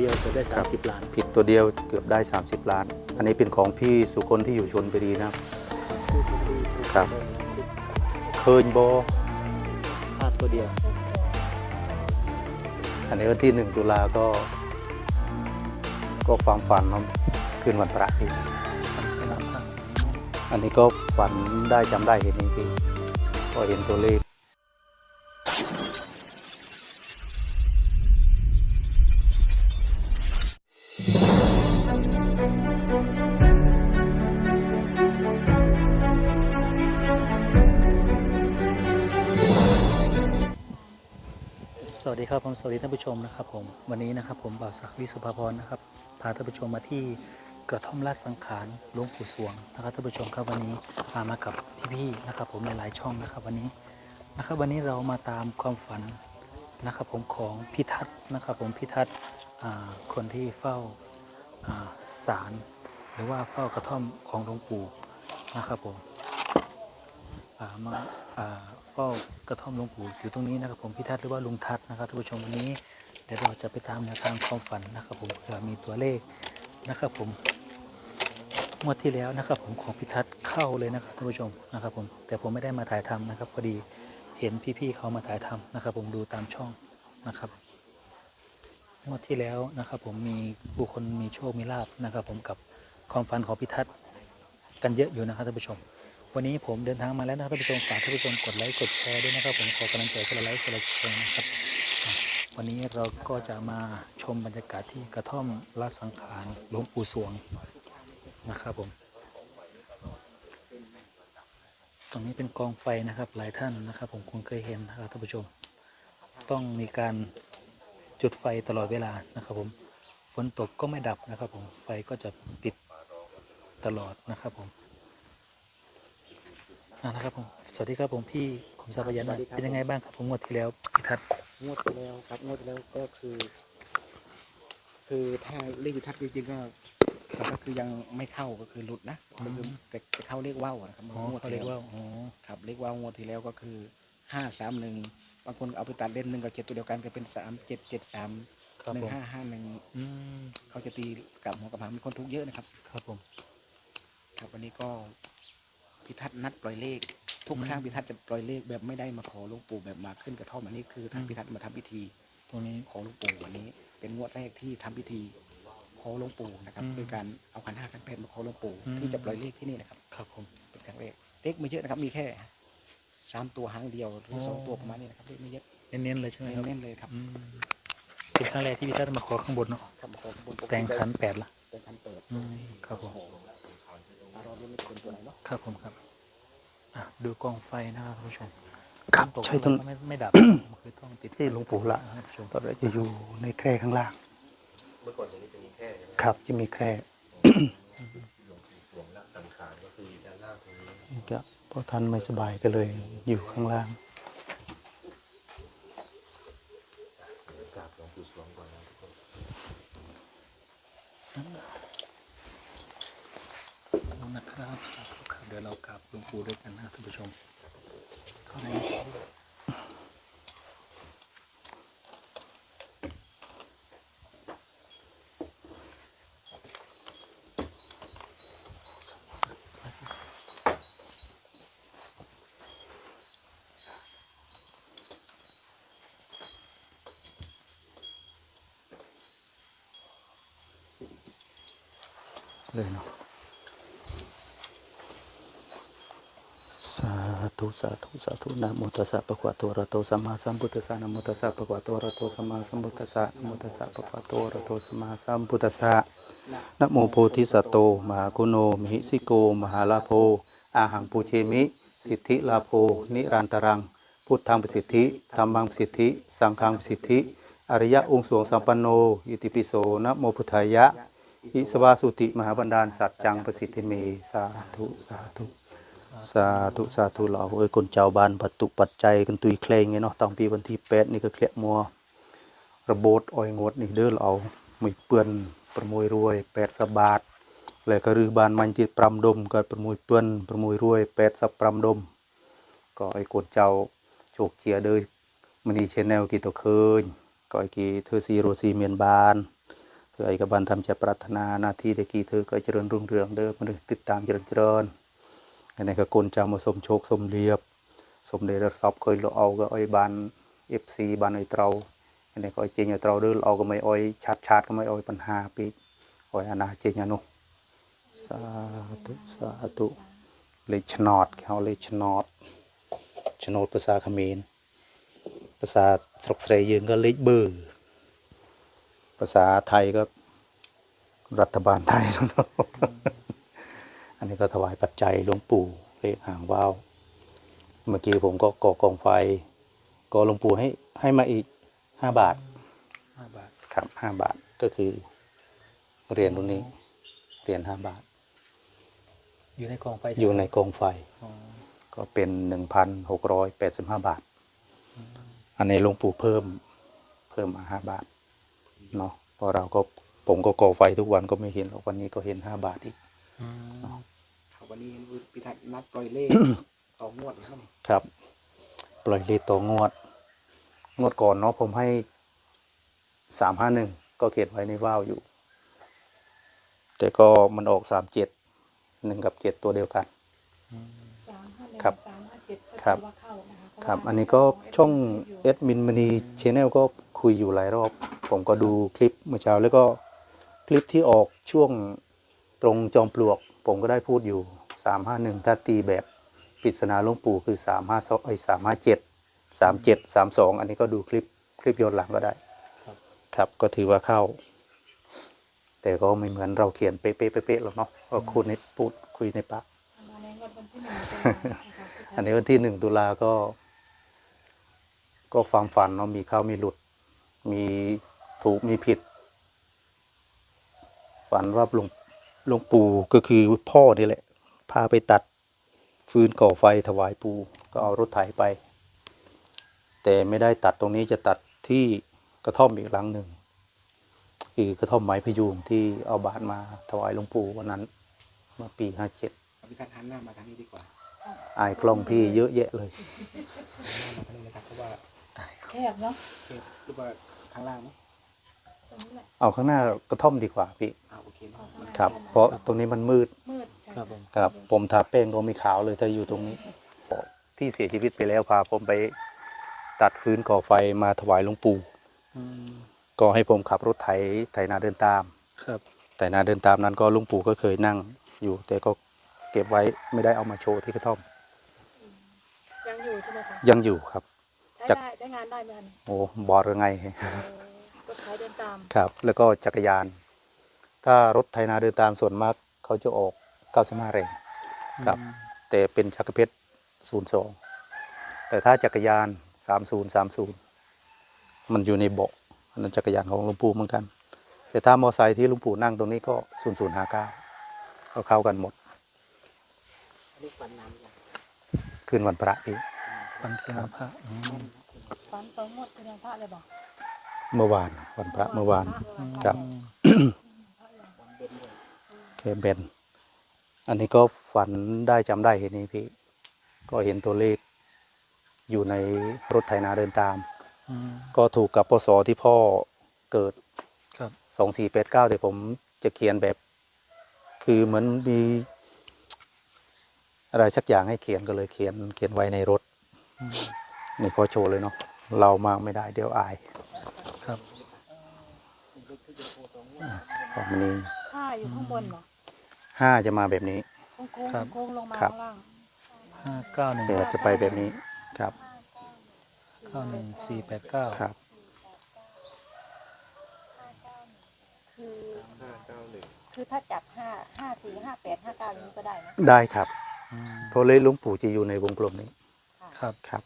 เดียวเกือบได้30 ล้าน ผิดตัวเดียวเกือบได้ 30 ล้าน อันนี้เป็นของพี่สุคนที่อยู่ชนบุรีนะครับ ครับ เคยโบพลาดตัวเดียวอันนี้วันที่หนึ่งตุลาก็ ก็ความฝันเนาะคืนวันพระพี่อันนี้ก็ฝันได้จำได้เห็นจริงๆก็เห็นตัวเลข สวัสดีครับผมสวัสดีท่านผู้ชมนะครับผมวันนี้นะครับผมบ่าวศักดิ์วิสุภาพรนะครับพาท่านผู้ชมมาที่กระท่อมราชสังขารหลวงปู่สวงนะครับท่านผู้ชมครับวันนี้พามากับพี่ๆนะครับ ผมหลายๆช่องนะครับวันนี้นะครับวันนี้เรามาตามความฝันนะครับผมของพิทัศน์นะครับผมพิทัศน์คนที่เฝ้าศาลหรือว่าเฝ้ากระท่อมของหลวงปู่นะครับผมมา ฝ้ากระท่อมหลวงปู่อยู่ตรงนี้นะครับผมพิทัศน์หรือว่าลุงทัศน์นะครับท่านผู้ชมวันนี้เดี๋ยวเราจะไปตามแนวทางความฝันนะครับผมเผื่อมีตัวเลขนะครับผมงวดที่แล้วนะครับ ผมของพิทัศน์เข้าเลยนะครับท่านผู้ชมนะครับผมแต่ผมไม่ได้มาถ่ายทำนะครับพอดีเห็นพี่ๆเขามาถ่ายทำนะครับ ผมดูตามช่องนะครับงวดที่แล้วนะครับ ผมมีบุคคลมีโชคมีลาบนะครับ ผมกับความฝันของพิทัศน์กันเยอะอยู่นะครับท่านผู้ชม วันนี้ผมเดินทางมาแล้วนะครับท่านผู้ชมฝากท่านผู้ชมกดไลค์กดแชร์ด้วยนะครับผมขอกำลังใจคนละไลค์คนละแชร์นะครับ วันนี้เราก็จะมาชมบรรยากาศที่กระท่อมราสังขารหลวงปู่สวงนะครับผม ตรงนี้เป็นกองไฟนะครับหลายท่านนะครับ ผมคงเคยเห็นนะครับท่านผู้ชม ต้องมีการจุดไฟตลอดเวลานะครับ ผมฝนตกก็ไม่ดับนะครับ ผมไฟก็จะติดตลอดนะครับผม นะครับผมสวัสดีครับผมพี่คมทรัพย์พยัญชนะเป็นยังไงบ้างครับผมงวดที่แล้วพี่ทัศน์งวดที่แล้วครับงวดที่แล้วก็คือ คือถ้าเลขยุทธัศน์จริงๆก็ก็คือยังไม่เข้าก็คือหลุดนะก็คือแต่แต่เข้าเลขว่าวนะครับอ๋องวดเขาที่เรียกแล้วว่าอ๋อครับเลขว่าวงวดที่แล้วก็คือห้าสามหนึ่งบางคนเอาไปตัดเล่นหนึ่งกับเจ็ดตัวเดียวกันก็เป็นสามเจ็ดเจ็ดสามครับหนึ่ผงมห้าห้าหนึ่งอืมเขาจะตีกลับหัวกับหางมีคนทุกข์เยอะนะครับ ครับผม ครับวันนี้ก็ พิทัศน์นัดปล่อยเลข ทุกครั้งพิทัศน์จะปล่อยเลขแบบไม่ได้มาขอหลวงปู่แบบมาขึ้นกระท่อมอันนี้คือทางพิทัศน์มาทำพิธีตรงนี้ขอหลวงปู่วันนี้ เป็นงวดแรกที่ทำพิธีขอหลวงปู่นะครับอืมโดยการเอาขันห้าขันแปดมาขอหลวงปู่อืมที่จะปล่อยเลขที่นี่นะครับ ครับผมเป็นครั้งแรกเลขไม่เยอะนะครับ มีแค่สามตัวหางเดียวหรือสองโอ้ตัวประมาณนี้นะครับเลขไม่เยอะเน้นๆเลยใช่ไหมครับเน้นๆเลยครับอืมเป็นครั้งแรกที่พี่ทัศน์มาขอข้างบนเนาะครับขอบนแต่งขันแปดละ ครับผมครับอะดูกองไฟนะครับท่านผู้ชมครับฝนตกใช่ต้นก็ไม่ไม่ดับ คือต้องติดที่หลวงปู่ละท่านผู้ชมตอนแรกจะอยู่ในแคร่ข้างล่าง เมื่อก่อนจะมีแคร่ครับ จะมีแคร่นี่ก็เพราะท่านไม่สบายก็เลยอยู่ข้างล่างนะครับสาธุครับ เดี๋ยวเรากราบหลวงปู่ด้วยกันนะท่านผู้ชมเข้าในเลยเนาะ สาธุสาธุสาธุนะโมตัสสะปะควะโตระโตสัมมาสัมพุทธัสสะนะโมตัสสะปะควะโตระโตสัมมาสัมพุทธัสสะนะโมตัสสะปะควะโตระโตสัมมาสัมพุทธัสสะนะโมโพธิสัตโตมหากุโนมหิสิโกมหาลาโภอาหังปูเชมิ สิทธิลาโภนิรันตรัง พุทธังประสิทธิธรรมังประสิทธิ สังฆังประสิทธิ อริยะองค์สวงสัมปันโนอิติปิโสนะโมพุทธายะ อิสวาสุติมหาบันดาลสัจจังประสิทธิเมสาธุสาธุ สาธุสาธุเราเอ้ยคนเจ้าบ้านปัตตุปัจจัยกันตุยเคลงไงเนาะตั้งปีวันที่แปดนี่ก็เคลียมัวระโบดอ้อยงดนี่เด้อเราไม่เปื้อนประมวยรวยแปดสบาทแล้วก็รือบานมันติดปรำดมก็ประมวยเปื้อนประมวยรวยแปดสับปรำดม ก็ไอ้คนเจ้าโชคเจียเด้อมันนี่ชนแนลกี่ตัวเคยก็ไอ้กี่เธอซีโรซีเมียนบานคือไอ้กบันทำจะปรารถนาหน้าที่ได้กี่เธอก็เจริญรุ่งเรืองเด้อมันติดตามเจริญเจริญ ហើយនេះក៏កូនចៅមកសុំជោគសុំលៀបសុំដែលរសពឃើញលោកអោក៏អុយបាន FC បានអុយត្រូវហើយនេះក៏អុយចេញឲ្យត្រូវឬលោកក៏មិនអុយឆាតឆាតក៏មិនអុយបញ្ហាពេកអុយអាណាចេញអានោះសាធុសាធុលេខឆ្នោតគេហៅលេខឆ្នោតឆ្នោតភាសាខ្មែរភាសាស្រុកស្រីយើងក៏លេខបឺភាសាថៃក៏រដ្ឋបាលថៃនោះ อดชนอดภาษาเขมรภาษาสรกเสรยืนก็เลขเบอร์ภาษาไทยก็รัฐบาลไทยอันนี้ก็ถวายปัจจัยหลวงปู่เลขหางว่าวเมื่อกี้ผมก็ก่อกองไฟก็หลวงปู่ให้ให้มาอีกห้าบาทห้าบาทครับห้าบาทก็คือเหรียญตรงนี้เหรียญห้าบาท อยู่ในกองไฟอยู่ในกองไฟ อ๋อก็เป็นหนึ่งพันหกร้อยแปดสิบห้าบาท อันนี้หลวงปู่เพิ่มเพิ่มมาห้าบาทเนาะเพราะเราก็ผมก็ก่อไฟทุกวันก็ไม่เห็นหรอกวันนี้ก็เห็นห้าบาทอีกอืม ครับวันนี้พิทักษ์นัดปล่อยเลขต่องวดนะครับครับ ปล่อยเลทตัวงวด งวดก่อนเนาะผมให้สามห้าหนึ่งก็เขียนไว้ในว่าวอยู่ แต่ก็มันออกสามเจ็ดหนึ่งกับเจ็ดตัวเดียวกันสามห้าหนึ่งครับสามห้าเจ็ดก็ครับถือว่าเข้านะคะเพาะครับว่าอันนี้ก็ขช่องยู่เอดมินมณีชแนลก็คุยอยู่หลายรอบ ผมก็ดูคลิปเมื่อเช้าแล้วก็คลิปที่ออกช่วง ตรงจอมปลวก ผมก็ได้พูดอยู่สามห้าหนึ่งถ้าตีแบบปริศนาหลวงปู่คือสามห้าสองไอ้สามห้าเจ็ดสามเจ็ดสามสองอันนี้ก็ดูคลิปคลิปย้อนหลังก็ได้ครับครับก็ถือว่าเข้า แต่ก็ไม่เหมือนเราเขียนเป๊ะๆๆหรอกเนาะก็คุยในพูดคุยในปากมาในงวดวันที่หนึ่งตุลานะคะอันนี้วันที่หนึ่งตุลาก็ ก็ความฝันเนาะมีเข้ามีหลุด มีถูกมีผิด ฝันว่าหลวง หลวงปู่ก็คือพ่อนี่แหละ พาไปตัดฟืนก่อไฟถวายปู่ก็เอารถไถไป แต่ไม่ได้ตัดตรงนี้จะตัดที่กระท่อมอีกหลังหนึ่งคือกระท่อมไม้พยุงที่เอาบาทมาถวายหลวงปู่วันนั้นเมื่อปีห้าเจ็ดพิทักษ์หันหน้ามาทางนี้ดีกว่าอายกล้องพี่เยอะแยะเลยหันหน้ามาทางนี้นะครับเพราะว่าแคบเนาะเขตหรือว่าข้างล่างเนาะตรงนี้แหละ เอาข้างหน้ากระท่อมดีกว่าพี่อ่าโอเคเนาะครับ เพราะตรงนี้มันมืดมืดะครับผมครับ ผมทาแป้งก็ไม่ขาวเลยถ้าอยู่ตรงนี้ ที่เสียชีวิตไปแล้วพาผมไปตัดฟื้นก่อไฟมาถวายหลวงปู่อืมก็ให้ผมขับรถไถไถนาเดินตาม ครับไถนาเดินตามนั้นก็หลุงปู่ก็เคยนั่งอยู่ แต่ก็เก็บไว้ไม่ได้เอามาโชว์ที่กระท่อม ยังอยู่ใช่ไหมคะยังอยู่ครับ ใช้จักได้ใช้งานได้ไหมคะโอ้บอดยังไง เออ รถไถเดินตาม ครับ แล้วก็จักรยาน ถ้ารถไถนาเดินตามส่วนมากเขาจะออก 95 แรงครับ แต่เป็นจักรเพชร02 แต่ถ้าจักรยาน 3030 มันอยู่ในเบาะอันนั้นจักรยานของหลวงปู่เหมือนกัน แต่ถ้ามอไซค์ที่หลวงปู่นั่งตรงนี้ก็ 0059ก็เข้ากันหมดอันนี้ฝันนานอย่างคืนวันพระพี่ฟันเทียนพระอืมฝันตรงงวดเป็นยังพระเลยบอก เมื่อวานวันพระเมื่อวานครับแค่เบนอันนี้ก็ฝันได้จำได้เห็นนี้พี่ ก็เห็นตัวเลขอยู่ในรถไถนาเดินตามอืมก็ถูกกับปศที่พ่อเกิดครับสองสี่แปดเก้าแต่ผมจะเขียนแบบ คือเหมือนมีอะไรสักอย่างให้เขียนก็เลยเขียนเขียนไว้ในรถอืมนี่พอโชว์เลยเนาะเรามากไม่ได้เดี๋ยวอาย ครับ ของมันนี้ผ้าอยู่ข้างบนเหรอห้าจะมาแบบนี้ โค้งโค้งครับโค้งลงมาครับ ข้างล่างห้าเก้าหนึ่งแต่จะไปแบบนี้ครับเก้าหนึ่งสี่แปดเก้าครับ คือคือถ้าจับห้าห้าสี่ห้าแปดห้าเก้าอย่างนี้ก็ได้นะได้ครับอืมเพราะเลยหลุงปู่จะอยู่ในวงกลมนี้ครับ ครับ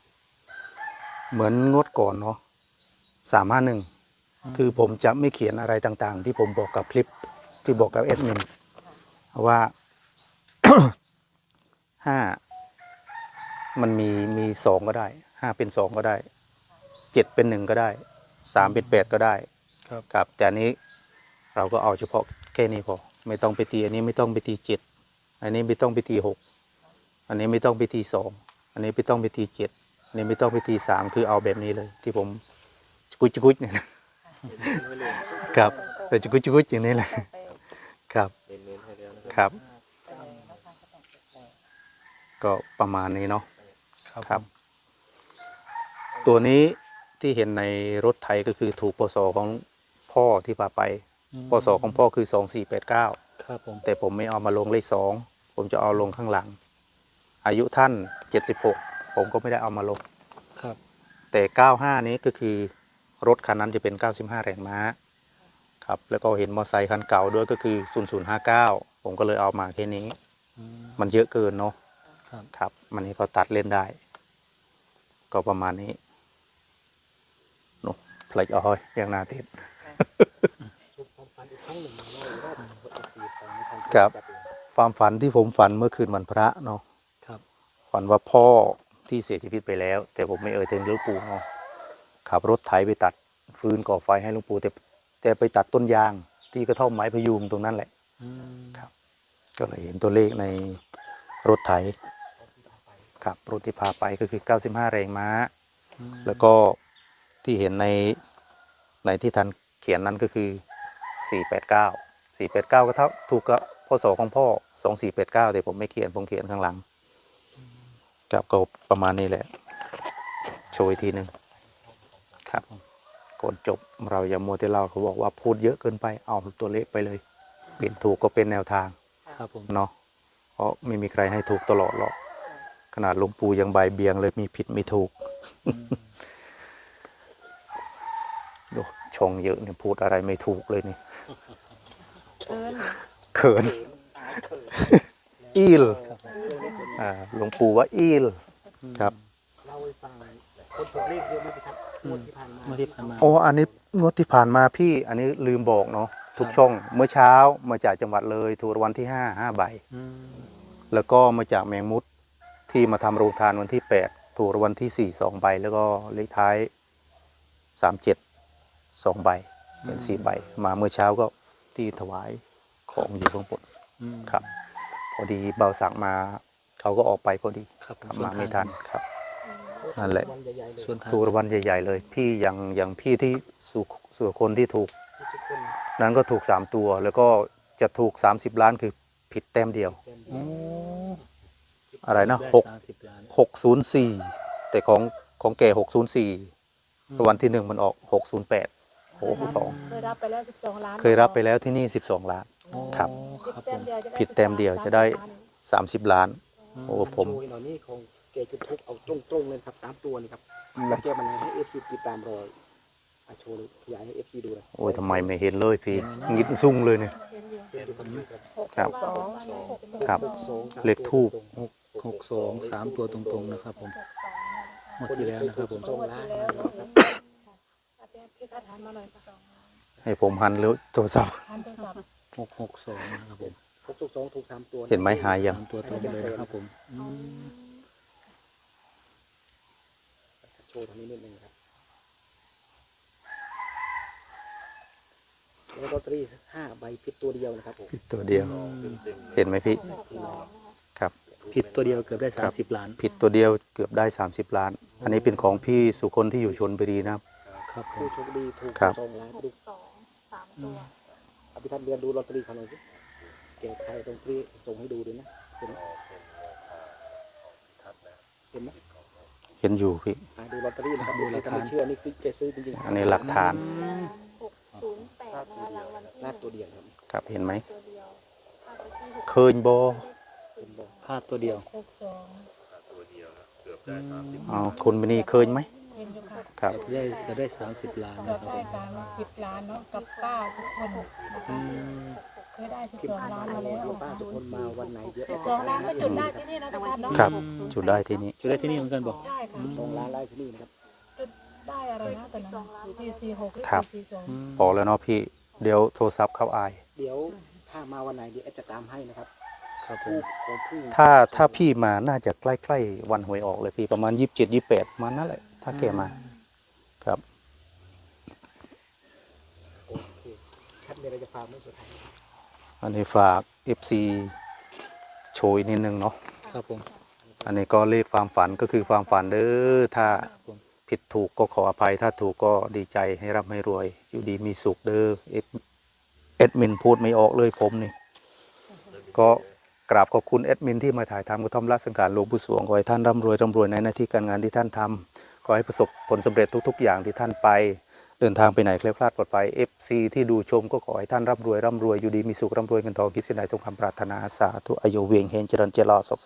เหมือนงดก่อนเนาะสามห้าหนึ่ง คือผมจะไม่เขียนอะไรต่างๆ ที่ผมบอกกับคลิปที่บอกกับเอดมินว่าห้ามันมีมีสองก็ได้ห้าเป็นสองก็ได้เจ็ดเป็นหนึ่งก็ได้สามเป็นแปดก็ได้ ครับ ครับแต่อันนี้เราก็เอาเฉพาะแค่นี้พอไม่ต้องไปตีอันนี้ไม่ต้องไปตีเจ็ดอันนี้ไม่ต้องไปตีหกอันนี้ไม่ต้องไปตีสองอันนี้ไม่ต้องไปตีเจ็ดอันนี้ไม่ต้องไปตีสามคือเอาแบบนี้เลย ที่ผมกุยกุยเนี่ย ครับตรงแต่จุกุจุกุอย่างนี้แหละต้องไปครับเน้นๆให้แล้วนะครับไปนะคะก็ต้องไปแปลก็ประมาณนี้เนาะครับครับ ตัวนี้ที่เห็นในรถไถก็คือถูกปศของพ่อที่พาไปอืมปศของพ่อคือสองสี่แปดเก้าครับผมแต่ผมไม่เอามาลงเลขสองผมจะเอาลงข้างหลัง อายุท่านเจ็ดสิบหกผมก็ไม่ได้เอามาลงครับ แต่เก้าห้านี้ก็คือ รถคันนั้นจะเป็นเก้าสิบห้าแรงม้าครับแล้วก็เห็นมอเตอร์ไซค์คันเก่าด้วยก็คือศูนย์ศูนย์ห้าเก้าผมก็เลยเอามาแค่นี้อืมมันเยอะเกินเนาะครับครับ มันนี้ก็ตัดเล่นได้ ก็ประมาณนี้เนอะพลายอ้อยอย่างนาทิตชุบความฝันอีกครั้งหนึ่งมาเล่าอีกรอบหนึ่งเพื่อเอาสีฟังในทางครับจัเองความฝันที่ผมฝันเมื่อคืนวันพระเนาะครับฝันว่าพ่อที่เสียชีวิตไปแล้ว แต่ผมไม่เอ่ยถึงหลวงปู่เนาะ ขับรถไถไปตัดฟืนก่อไฟให้หลวงปู่แต่แต่ไปตัดต้นยางที่กระท่อมไม้พยุงตรงนั้นแหละอืมครับ ก็เลยเห็นตัวเลขในรถไถครับรถที่พาไปก็คือ 95 แรงม้าอืมแล้วก็ที่เห็นในในที่ท่านเขียนนั้นก็คือ 489 489 ก็เท่าถูกกับพ่อสอของพ่อ 2489 แต่ผมไม่เขียนผมเขียนข้างหลังครับก็ประมาณนี้แหละ โชว์อีกทีหนึ่ง ครับก่อนจบเราอย่ามัวแต่เล่าเขาบอกว่าพูดเยอะเกินไปเอาตัวเลขไปเลย เปลี่ยนถูกก็เป็นแนวทางครับผมเนาะเพราะไม่มีใครให้ถูกตลอดหรอกขนาดหลวงปู่ยังใบายเบียงเลยมีผิดมีถูกดูชงเยอะเนี่ยพูดอะไรไม่ถูกเลยนี่เอิญเขินอีลอ่าหลวงปู่ว่าอีลครับเล่าให้ฟังคนถูกเลขเยอะไหมพี่ทัศน์ งวดที่ผ่านมาเมื่อที่ผ่านมาโอ้อันนี้งวดที่ผ่านมาพี่ อันนี้ลืมบอกเนาะทุกช่อง เมื่อเช้ามาจากจังหวัดเลยถูกรางวัลที่ห้าห้าใบ อืมแล้วก็มาจากแมงมุดที่มาทำโรงทานวันที่แปดถูกรางวัลที่สี่สองใบ แล้วก็เลขท้ายสามเจ็ดสองใบ เป็นสี่ใบ มาเมื่อเช้าก็ที่ถวายของอยู่ข้างบนอืมครับ พอดีเบาสักมาเขาก็ออกไปพอดีครับผกลับส่วมาไม่ทันครับ นั่นแหละวันใหญ่ๆเลยส่วนทางถูกรางวัลใหญ่ๆเลย พี่อย่างอย่างพี่ที่สุสุคนที่ถูกที่ทุกคนนั้นก็ถูกสามตัว แล้วก็จะถูกสามสิบล้านคือผิดแต้มเดียวเต็มโอ้อะไรนะได้หกสามสิบล้านหกศูนย์สี่แต่ของของแกหกศูนย์สี่รางวัลที่หนึ่งมันออกหกศูนย์แปดโอ้โหสองเคยรับไปแล้ว12ล้าน เคยรับไปแล้วที่นี่สิบสองล้านโอ้ครับครับผมผิดแต้มเดียวจะได้สามสิบล้าน โอ้ผม โชยหน่อยนี่ของแกจุดทุกเอาตรงๆเลยครับสามตัวนี่ครับแล้วแกมันให้เอฟซีติดตามรอยอะโชว์เลยขยายให้เอฟซีดูเลยโอ้ยทำไมไม่เห็นเลยพี่งิดซุ่งเลยเนี่ยเห็นดูมันครับครับสองครับหกสองสามเลขทูปหกหกสองสามตัวตรงๆนะครับผมหมดที่แล้วนะครับผมสองล้านนะครับพี่คัดหันมาหน่อยค่ะให้ผมหันหรือโทรศัพท์หันโทรศัพท์หกหกสองนะครับผมหกถูกสองถูกสามตัวเห็นไหมหายยังสามตัวตรงเลยนะครับผมอืม โชว์ทางนี้นิดนึงครับแล้วลอตเตอรี่ห้าใบผิดตัวเดียวนะครับผมตัวเดียว เห็นไหมพี่ ครับ ผิดตัวเดียวเกือบได้สามสิบล้าน ผิดตัวเดียวเกือบได้ 30 ล้าน อันนี้เป็นของพี่สุคนที่อยู่ชนบุรีนะครับ ครับผผู้มโชคดีถูกครับ สองล้านดูสองสามตัวอภิทัศน์เรียนดูลอตเตอรี่เขาหน่อยสิแกใครตรงที่ส่งให้ดูด้วยนะเห็นไหมเห็นไหมเห็นอยู่พี่อะดูลอตเตอรี่นะครับดูใครทำไม่เชื่อนี่คือแกซื้อจริงๆอันนี้หลักฐานหกศูนย์แปดนะคะรางวัลที่ลาดตัวเดียวครับครับเห็นไหมตัวเดียวภาพที่หกเคยบอเป็นบอกพลาดตัวเดียว หกสองเอาคนมินีเคยไหมเห็นอยู่ค่ะครับเกือบได้เกือบได้สามสิบล้านเกือนะบครับได้ผมสามสิบล้านเนาะกับป้าสุคนนะคะอืม เคยได้สิบสองล้านมาแล้วดูป้าทุกคนมาวันไหนเดี๋ยวสิบสองล้านก็จุดได้ที่นี่นะทุกท่านเนาะครับ จุดได้ที่นี้จุดได้ที่นี่เหมือนกันบอก ใช่ค่ะสองล้านไร่ที่นี่นะครับจุดได้อะไรนะตอนนั้นสี่สี่หกหรือครับ สี่สี่สองพอแล้วเนาะพี่ เดี๋ยวโทรศัพท์เข้าอาย เดี๋ยวถ้ามาวันไหนเดี๋ยวแอดจะตามให้นะครับครับผทูมบของพึ่งถ้าถ้าพี่มาน่าจะใกล้ๆวันหวยออกเลยพี่ประมาณยี่สิบเจ็ดยี่แปดมานั่นแหละ ถ้าแกมา ครับ โอเคท่านมีอะไรจะฝากไหมสุดท้าย อันนี้ฝาก FC โชยนิดนึงเนาะครับผมอันนี้ก็เลขความฝันก็คือความฝันเด้อถ้าผิดถูกก็ขออภัยถ้าถูกก็ดีใจให้ร่ำให้รวย อยู่ดีมีสุขเด้อ F ดมินพูดไม่ออกเลยผมนี่ ก็กราบขอบคุณแอดมินที่มาถ่ายทำกระท่อมละสังขารหลวงปู่สวงขอให้ท่านร่ำรวยร่ำรวยในหน้าที่การงานที่ท่านทำขอให้ประสบผลสำเร็จทุก ๆ อย่างที่ท่านไป เดินทางไปไหนเคลี้ยวคลาดปลอดภัย FC ที่ดูชมก็ขอให้ท่านร่ำรวยร่ำรวยอยู่ดีมีสุขร่ำรวยเงินทองคิดสิ่งใดสมความปรารถนาสาธุอายุเวียงเฮงเจริญเจริญสก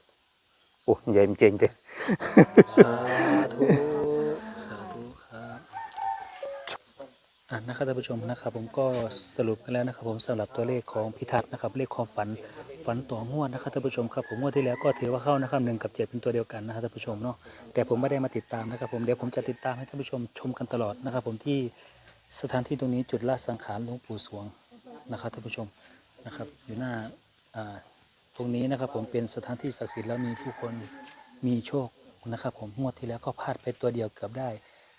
โอ้ยใหญ่จริงเด้สาธุ อ่านะครับท่านผู้ชมนะครับผมก็สรุปกันแล้วนะครับผมสำหรับตัวเลขของพิทักษ์นะครับเลขความฝันฝันต่องวดนะครับท่านผู้ชมครับผมงวดที่แล้วก็ถือว่าเข้านะครับหนึ่งกับเจ็ดเป็นตัวเดียวกันนะครับท่านผู้ชมเนาะแต่ผมไม่ได้มาติดตามนะครับผมเดี๋ยวผมจะติดตามให้ท่านผู้ชมชมกันตลอดนะครับผมที่สถานที่ตรงนี้จุดละสังขารหลวงปู่สวงนะครับท่านผู้ชมนะครับอยู่หน้าอ่าตรงนี้นะครับผมเป็นสถานที่ศักดิ์สิทธิ์แล้วมีผู้คนมีโชคนะครับผมงวดที่แล้วก็พลาดไปตัวเดียวเกือบได้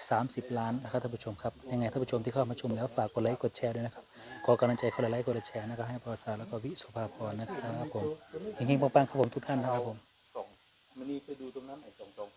30 ล้านนะครับท่านผู้ชมครับยังไงท่านผู้ชมที่เข้ามาชมแล้วฝากกดไลค์กดแชร์ด้วยนะครับขอกำลังใจคนละไลค์กดแชร์นะครับให้พอสาแล้วก็วิสุภาพรนะครับผมเฮงๆปังๆครับผมทุกท่านนะครับผม มันนี่ไปดูตรงนั้นไอ้สองสอง